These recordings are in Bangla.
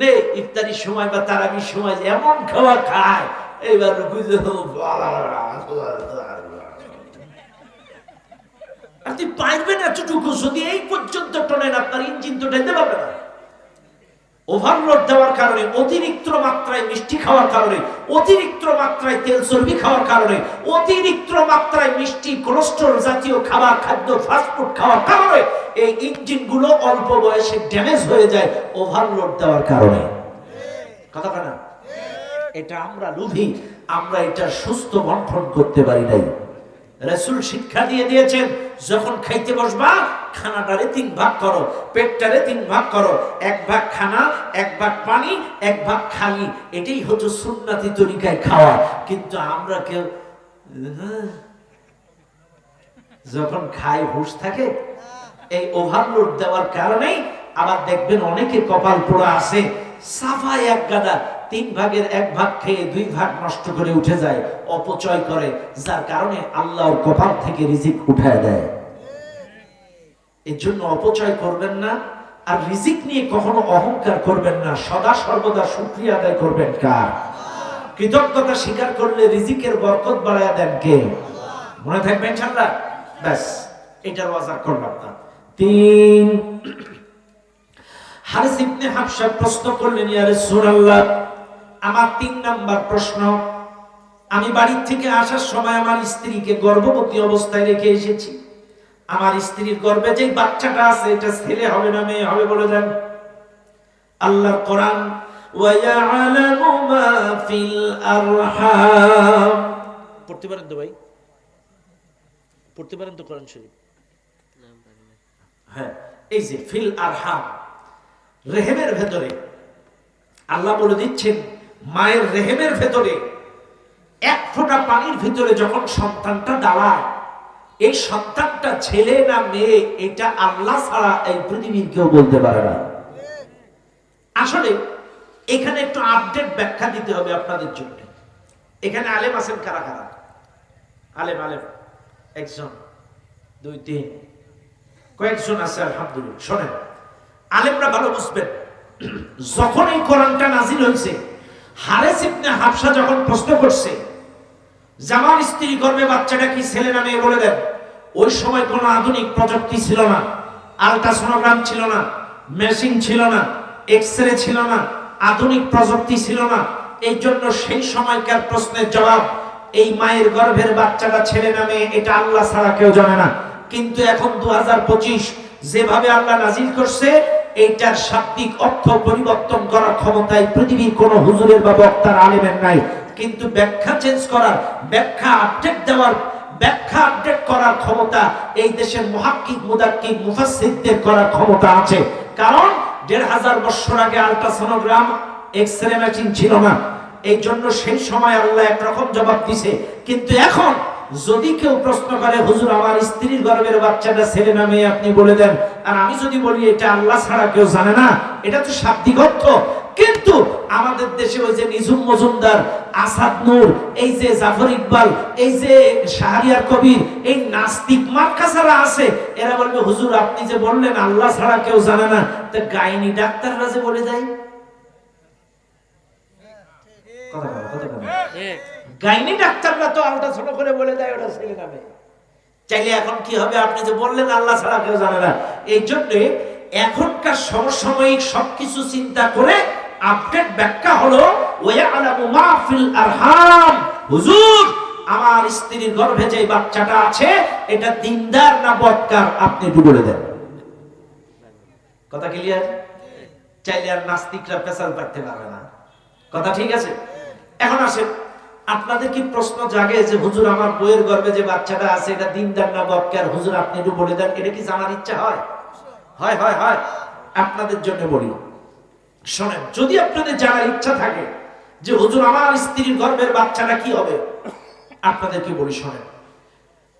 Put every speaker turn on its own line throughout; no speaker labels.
নে, ইফতারির সময় বা তারাবির সময় এমন খাওয়া খায়, এইবার আপনি পারবেন এতটুকু যদি এই পর্যন্ত টনেন, আপনার ইঞ্জিন তো টেনতে পারবে না। ওভারলোড দেওয়ার কারণে, অতিরিক্ত মাত্রায় মিষ্টি খাওয়ার কারণে, অতিরিক্ত মাত্রায় তেল চর্বি খাওয়ার কারণে, অতিরিক্ত মাত্রায় মিষ্টি কোলেস্ট্রল জাতীয় খাবার, খাদ্য ফাস্টফুড খাওয়ার কারণে এই ইঞ্জিনগুলো অল্প বয়সে ড্যামেজ হয়ে যায় ওভারলোড দেওয়ার কারণে। কথা না? এটা আমরা লুভি, আমরা এটা সুস্থ বন্টন করতে পারি নাই। রসুল শিক্ষা দিয়ে দিয়েছেন, যখন খাইতে বসবা খানাটারে তিন ভাগ করো, পেটটারে তিন ভাগ করো, এক ভাগ খানা, এক ভাগ পানি, এক ভাগ খালি। এটাই হচ্ছে সুন্নাতি তরিকায় খাওয়া। কিন্তু আমরা কেউ, যখন খাই, হুশ থাকে, এই ওভারলোড দেওয়ার কারণেই আবার দেখবেন অনেকে কপাল পোড়া আছে, সাফাই এক গাদা, তিন ভাগের এক ভাগ খেয়ে দুই ভাগ নষ্ট করে উঠে যায়, অপচয় করে, যার কারণে আল্লাহর কপাল থেকে রিজিক উঠায় দেয়। এর জন্য অপচয় করবেন না, আর রিজিক নিয়ে কখনো অহংকার করবেন না, সদা সর্বদা শুক্রিয়া আদায় করবেন কার? কৃতজ্ঞতা স্বীকার করলে রিজিকের বরকত বাড়ায় দেন কে? মনে থাকবেন ইনশাআল্লাহ ব্যাস, এটার ওয়াজার করলাম না। তিন, হারিস ইবনে হাফসা প্রশ্ন করলেন, ইয়া আমার তিন নাম্বার প্রশ্ন, আমি বাড়ি থেকে আসার সময় আমার স্ত্রীকে গর্ভবতী অবস্থায় রেখে এসেছি। আমার স্ত্রীর গর্ভে যে বাচ্চাটা আছে, এটা ছেলে হবে না মেয়ে হবে বলে দেন। আল্লাহর কোরআন পড়তে পারেন তো ভাই? পড়তে পারেন তো কোরআন শরীফ? হ্যাঁ এই যে ফিল আরহাম, রেহেমের ভেতরে, আল্লাহ বলে দিচ্ছেন, মায়ের রেহেমের ভেতরে এক ফোঁটা পানির ভিতরে যখন সন্তানটা দাঁড়ায় এই সন্তানটা ছেলে না মেয়ে, এটা আল্লাহ ছাড়া এই পৃথিবীর কেউ বলতে পারে না। আসলে, এখানে একটু আপডেট ব্যাখ্যা দিতে হবে আপনাদের জন্য। এখানে আলেম আছেন কারা কারা? আলেম আলেম। একজন, দুই, তিন। কয়েকজন আছে, আলহামদুলিল্লাহ। শোনেন, আলেমরা ভালো বুঝবেন। যখন এই কোরআনটা নাজিল হয়েছে, হারেস ইবনে হাফসা যখন প্রশ্ন করছে জামার স্ত্রী গর্বে বাচ্চাটা কি ছেলে না মেয়ে বলে দেন? ওই সময় কোনো আধুনিক প্রযুক্তি ছিল না। আলট্রাসোনোগ্রাম ছিল না। মেশিন ছিল না। এক্স রে ছিল না। আধুনিক প্রযুক্তি ছিল না। এই জন্য সেই সময়কার প্রশ্নের জবাব, এই মায়ের গর্ভের বাচ্চাটা ছেলে না মেয়ে, এটা আল্লাহ ছাড়া কেউ জানে না। কিন্তু এখন দু হাজার পঁচিশ, যেভাবে আল্লাহ নাজিল করছে, এইটার শাব্দিক অর্থ পরিবর্তন করার ক্ষমতায় পৃথিবীর কোন হুজুরের বা বক্তার আলেমের নাই। কিন্তু ব্যাখ্যা চেঞ্জ করার, ব্যাখ্যা আপডেট দেওয়ার, ব্যাখ্যা আপডেট করার ক্ষমতা এই দেশের মহাক্কিক, মুদাক্কিক, মুফাসসিরদের করার ক্ষমতা আছে। কারণ দেড় হাজার বছর আগে আলট্রাসোনোগ্রাম এক্স রে মেশিন ছিল না। এই জন্য সেই সময় আল্লাহ একরকম জবাব দিছে। কিন্তু এখন যদি কেউ প্রশ্ন করে, হুজুর, আমার স্ত্রীর গর্ভের বাচ্চাটা ছেলে না মেয়ে? আপনি বলে দেন। আর আমি যদি বলি, এটা আল্লাহ ছাড়া কেউ জানে না। এটা তো শাব্দিক অর্থ। কিন্তু আমাদের দেশে ওই যে নিঝুম মজুমদার আসাদ নূর, এই যে জাফর ইকবাল, এই যে শাহরিয়ার কবির, এই নাস্তিক মার্কা ছাড়া আছে, এরা বলবে, হুজুর, আপনি যে বললেন, আল্লাহ ছাড়া কেউ জানে না। তা গাইনি ডাক্তাররা যে বলে যায় আল্লাহ ছাড়া কেউ জানে না। এই জন্যে এখনকার সমসাময়িক সবকিছু চিন্তা করে আপডেট ব্যাখ্যা হলো ওয়ালামু মা ফিল আরহাম। হুজুর, আমার স্ত্রীর গর্ভে যে বাচ্চাটা আছে, এটা দিনদার না বদকার আপনি একটু বলে দেন। কথা ক্লিয়ার চাইলে আর নাস্তিকরা পেশাল পারতে পারবে না। কথা ঠিক আছে? এখন আসেন, আপনাদের কি প্রশ্ন জাগে যে হুজুর, আমার বইয়ের গর্ভে যে বাচ্চাটা আছে, এটা দিনদার না বদকার হুজুর, আপনি একটু বলে দেন, এটা কি জানার ইচ্ছা হয়? হয় হয় হয়। আপনাদের জন্য বলি। শোনেন, যদি আপনাদের জানার ইচ্ছা থাকে যে, হুজুর, আমার স্ত্রীর গর্ভের বাচ্চাটা কি হবে? আপনাদেরকে বলি, শোনেন,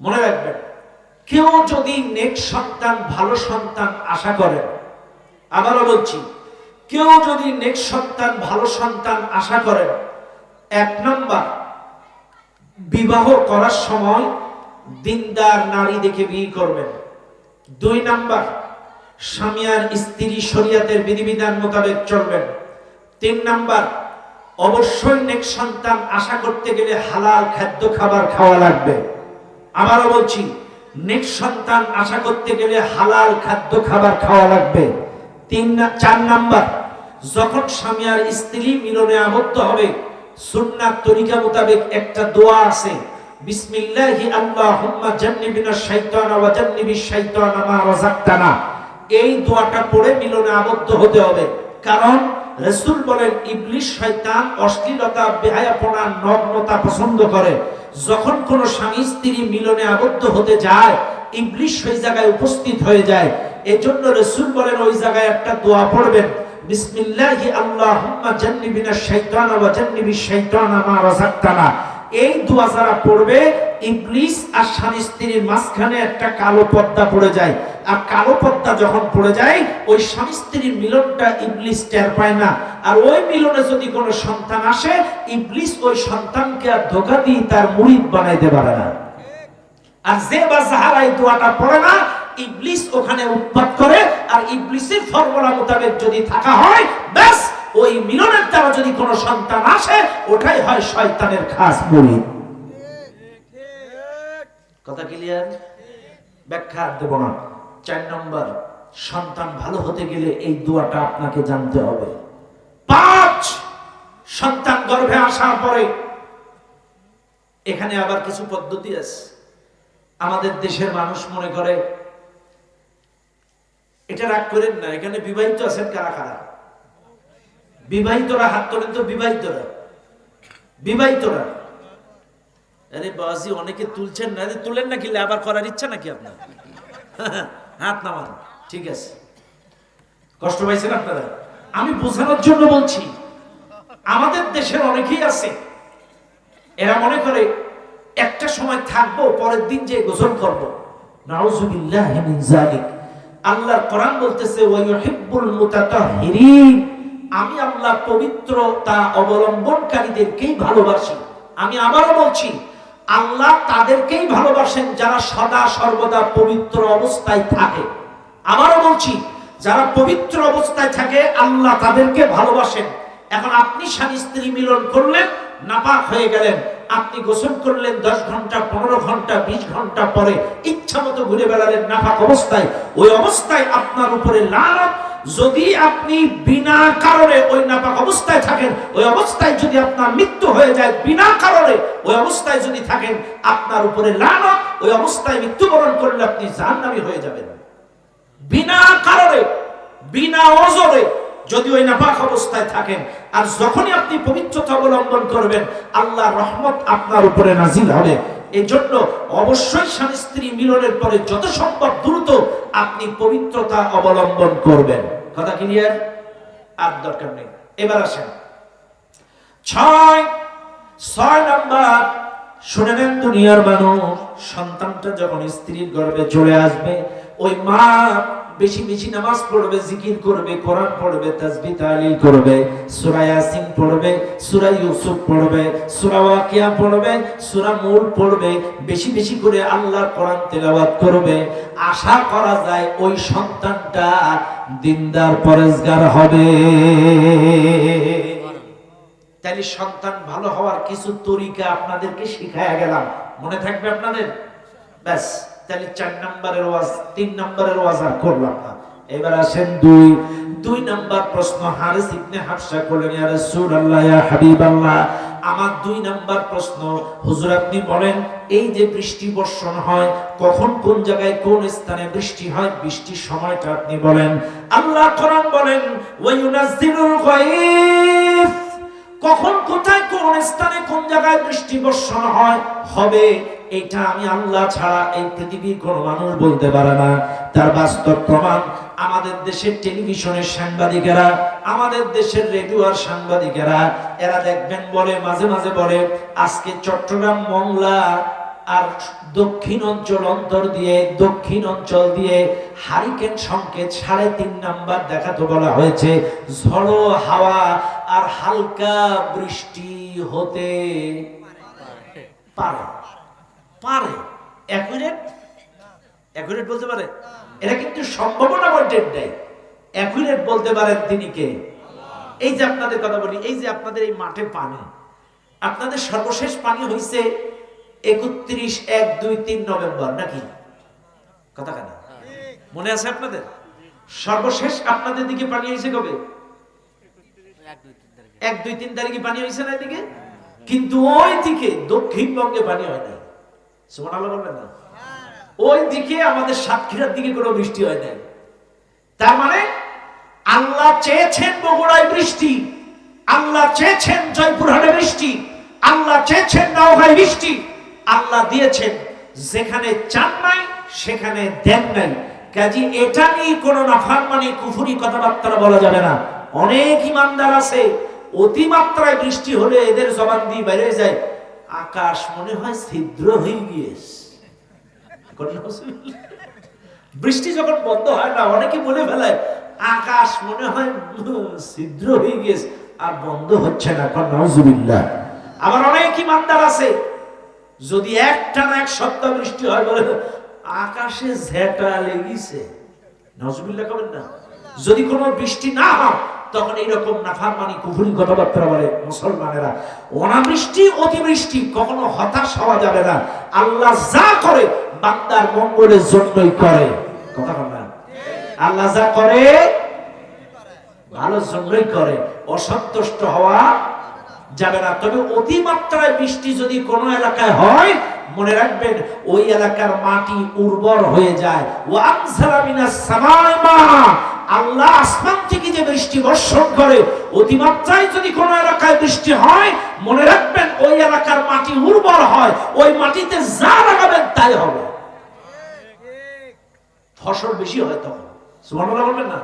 মনে রাখবেন, কেউ যদি নেক সন্তান, ভালো সন্তান আশা করেন, আবারও বলছি, কেউ যদি নেক সন্তান, ভালো সন্তান আশা করেন, এক নম্বর, বিবাহ করার সময় দিনদার নারী দেখে বিয়ে করবেন। দুই নাম্বার স্বামী আর স্ত্রী শরিয়াতের বিধিবিধান মোতাবেক চলবেন। তিন নাম্বার, অবশ্যই নেক সন্তান আশা করতে গেলে হালাল খাদ্য খাবার খাওয়া লাগবে। আবারও বলছি, নেক সন্তান আশা করতে গেলে হালাল খাদ্য খাবার খাওয়া লাগবে। তিন চার নাম্বার, যখন স্বামী আর স্ত্রী মিলনে আবদ্ধ হবে, সুন্নাত তরিকা মোতাবেক একটা দোয়া আছে, বিসমিল্লাহি আল্লাহুম্মা জান্নিবিনা শাইতানা ওয়া জান্নিবিশ শাইতানা মা রাযাকতানা। এই দোয়াটা পড়ে মিলনে আবদ্ধ হতে হবে। কারণ রসুল বলেন ইবলিশ শয়তান অশ্লীলতা, বেহায়াপনা, নগ্নতা পছন্দ করে। যখন কোন স্বামী স্ত্রী মিলনে আবদ্ধ হতে যায় ইবলিশ ওই জায়গায় উপস্থিত হয়ে যায়। এজন্য রসুল বলেন, ওই জায়গায় একটা দোয়া পড়বেন। বিসমিল্লাহি আল্লাহুম্মা জান্নিবিনা শাইতানা ওয়া জান্নিবিশ শাইতানা মা রাযাকতানা। এই দোয়া যারা পড়বে ইবলিস আর স্বামী স্ত্রীর মাঝখানে একটা কালো পর্দা পড়ে যায়। আর কালো পর্দা যখন পড়ে যায়, ওই স্বামী স্ত্রীর মিলনটা ইবলিস টের পায় না। আর ওই মিলনে যদি কোনো সন্তান আসে, ইবলিস ওই সন্তানকে আর ধোকা দিয়ে তার মুরিদ বানাইতে পারে না। আর যে বা এই দোয়াটা পড়ে না, ইবলিস ওখানে উৎপাত করে। আর ইবলিসের ফর্মুলা মোতাবেক যদি থাকা হয়, ব্যাস, ওই মিলনের দ্বারা যদি কোনো সন্তান আসে, ওটাই হয় শয়তানের খাস মুরিদ কথা ক্লিয়ার ব্যাখ্যা দেব না। চার নম্বর, সন্তান ভালো হতে গেলে এই দোয়াটা আপনাকে জানতে হবে। পাঁচ, সন্তান গর্ভে আসার পরে এখানে আবার কিছু পদ্ধতি আছে। আমাদের দেশের মানুষ মনে করে, এটা রাগ করেন না, এখানে বিবাহিত আছেন কারা কারা? বিবাহিতরা হাত তোলেন তো বিবাহিতরা। বিবাহিতরা। আরে বাবাজি অনেকে তুলছেন না তুলেন নাকি আবার করার ইচ্ছা নাকি আপনার? হাত নামান, ঠিক আছে। কষ্ট পাইছেন আপনারা? আমি বোঝানোর জন্য বলছি, আমাদের দেশের অনেকেই আছে, এরা মনে করে একটা সময় থাকব, পরের দিন যে গোসল করব। আল্লাহর কোরআন বলতেছে আমি আল্লাহ পবিত্রতা অবলম্বনকারীদেরকেই ভালোবাসি। আমি আবারও বলছি আল্লাহ তাদেরকেই ভালোবাসেন যারা সদা সর্বদা পবিত্র অবস্থায় থাকে। আবারও বলছি, যারা পবিত্র অবস্থায় থাকে, আল্লাহ তাদেরকে ভালোবাসেন। এখন আপনি স্বামী স্ত্রী মিলন করলেন, নাপাক হয়ে গেলেন। আপনি গোসল করলেন দশ ঘণ্টা, পনেরো ঘণ্টা, বিশ ঘণ্টা পরে ইচ্ছা মতো ঘুরে বেড়ালেন নাপাক অবস্থায়। ওই অবস্থায় আপনার উপরে লালত যদি আপনি বিনা কারণে ওই নাপাক অবস্থায় থাকেন, ওই অবস্থায় যদি আপনার মৃত্যু হয়ে যায় বিনা কারণে, ওই অবস্থায় যদি থাকেন, আপনার উপরে লানত, ওই অবস্থায় মৃত্যুবরণ করলে আপনি জাহান্নামী হয়ে যাবেন। বিনা কারণে, বিনা অজরে যদি ওই নাপাক অবস্থায় থাকেন, আর যখনই আপনি পবিত্রতা অবলম্বন করবেন আল্লাহ রহমত আপনার উপরে নাজিল হবে। এই জন্য অবশ্যই স্বামী স্ত্রী মিলনের পরে যত সম্ভব দ্রুত আপনি পবিত্রতা অবলম্বন করবেন। কথা ক্লিয়ার আর দরকার নেই। এবার আসেন। ছয় ছয় নাম্বার, শুনে নেন দুনিয়ার মানুষ, সন্তানটা যখন স্ত্রীর গর্ভে চলে আসবে, ওই মা বেশি বেশি নামাজ পড়বে, জিকির করবে, কোরআন পড়বে তাসবিহ তাহলিল করবে, সূরা ইয়াসিন পড়বে, সূরা ইউসুফ পড়বে, সূরা ওয়াকিয়া পড়বে, সূরা মূল পড়বে, বেশি বেশি করে আল্লাহর কোরআন তেলাওয়াত করবে। আশা করা যায় ওই সন্তানটা দিনদার পরেজগার হবে। তাহলে সন্তান ভালো হওয়ার কিছু তরিকা আপনাদেরকে শিখায়া গেলাম। মনে থাকবে আপনাদের? ব্যাস। তাহলে চার নম্বরের ওয়াজ, তিন নম্বরের ওয়াজ আর করলাম না। এবার আসেন দুই। দুই নাম্বার প্রশ্ন, হারিস ইবনে হাফসা করলেন ইয়া রাসূলুল্লাহ, ইয়া হাবিবাল্লাহ। আমার দুই নাম্বার প্রশ্ন, হুজুর আপনি বলেন, এই যে বৃষ্টি বর্ষণ হয়, কখন কোন জায়গায় কোন স্থানে বৃষ্টি হয়, বৃষ্টির সময়টা আপনি বলেন। আল্লাহ কোরআন বলেন, ওয়া ইউনাজ্জিলুল গায়ব। কখন কোথায় কোন স্থানে কোন জায়গায় বৃষ্টি বর্ষণ হয়? হবে। এটা আমি আল্লাহ ছাড়া এই পৃথিবীর কোন মানুষ বলতে পারে না। তার বাস্তব প্রমাণ, আমাদের দেশের টেলিভিশনের সাংবাদিকেরা, আমাদের দেশের রেডিওর সাংবাদিকেরা, এরা দেখবেন বলে, মাঝে মাঝে বলে, আজকে চট্টগ্রাম মংলা আর দক্ষিণ অঞ্চল অন্তর দিয়ে, দক্ষিণ অঞ্চল দিয়ে হারিকেন সংকেত সাড়ে তিন নাম্বার দেখাতে বলা হয়েছে। ঝড়ো হাওয়া আর হালকা বৃষ্টি হতে পারে। পারে। অ্যাকুরেট অ্যাকুরেট বলতে পারে। এটা কিন্তু সম্ভাবনা বটের দেয়। অ্যাকুরেট বলতে পারেন তিনি কে? এই যে আপনাদের কথা বলি, এই যে আপনাদের এই মাঠে পানি, আপনাদের সর্বশেষ পানি হয়েছে একত্রিশ এক দুই তিন নভেম্বর, নাকি? কথা কেন? মনে আছে আপনাদের? সর্বশেষ আপনাদের দিকে পানি হয়েছে কবে? এক দুই তিন তারিখে পানি হয়েছে না এদিকে? কিন্তু ওই দিকে দক্ষিণবঙ্গে পানি হয় নাই। সুমান আল্লাহ বলবেন না? ওই দিকে আমাদের সাতক্ষীরার দিকে কোনো বৃষ্টি হয় নাই। তার মানে আল্লাহ চেয়েছেন বগুড়ায় বৃষ্টি, আল্লাহ চেয়েছেন জয়পুরহাটে বৃষ্টি, আল্লাহ চেয়েছেন নওগাঁয় বৃষ্টি আল্লাহ দিয়েছেন, যেখানে চান নাই, সেখানে দেন নাই। কাজী, এটা নিয়ে কোনো নাফার মানে কুফুরি কথাবার্তা বলা যাবে না। অনেক ইমানদার আছে, অতিমাত্রায় বৃষ্টি হলে এদের জবান দিয়ে বেড়ে যায়। আকাশ মনে হয় ছিদ্র হয়ে গিয়েছে। বৃষ্টি যখন বন্ধ হয় না, অনেকে বলে ফেলায়, আকাশ মনে হয় ছিদ্র হয়ে গিয়েছে, আর বন্ধ হচ্ছে না। এখন আবার অনেক ইমানদার আছে যদি একটা না এক সপ্তাহ বৃষ্টি হয়, বলে আকাশে ঝেঁটা লেগেছে। নজুবিল্লাহ কবেন না। যদি কোনো বৃষ্টি না হয়, তখন এইরকম নাফার মানি কুফুরি কথাবার্তা বলে মুসলমানেরা। অনাবৃষ্টি, অতিবৃষ্টি কখনো হতাশ হওয়া যাবে না। আল্লাহ যা করে, বান্দার মঙ্গলের জন্যই করে। কথা না। আল্লাহ যা করে, ভালোর জন্যই করে। অসন্তুষ্ট হওয়া যাবে না। তবে অতিমাত্রায় বৃষ্টি যদি কোনো এলাকায় হয়, মনে রাখবেন, ওই এলাকার মাটি উর্বর হয়ে যায়। আল্লাহ আসমান থেকে যে বৃষ্টি বর্ষণ করে, অতিমাত্রায় যদি কোনো এলাকায় বৃষ্টি হয়, মনে রাখবেন, ওই এলাকার মাটি উর্বর হয়। ওই মাটিতে যা লাগাবেন, তাই হবে। ফসল বেশি হয় তখন। সুবহানাল্লাহ বলবেন না?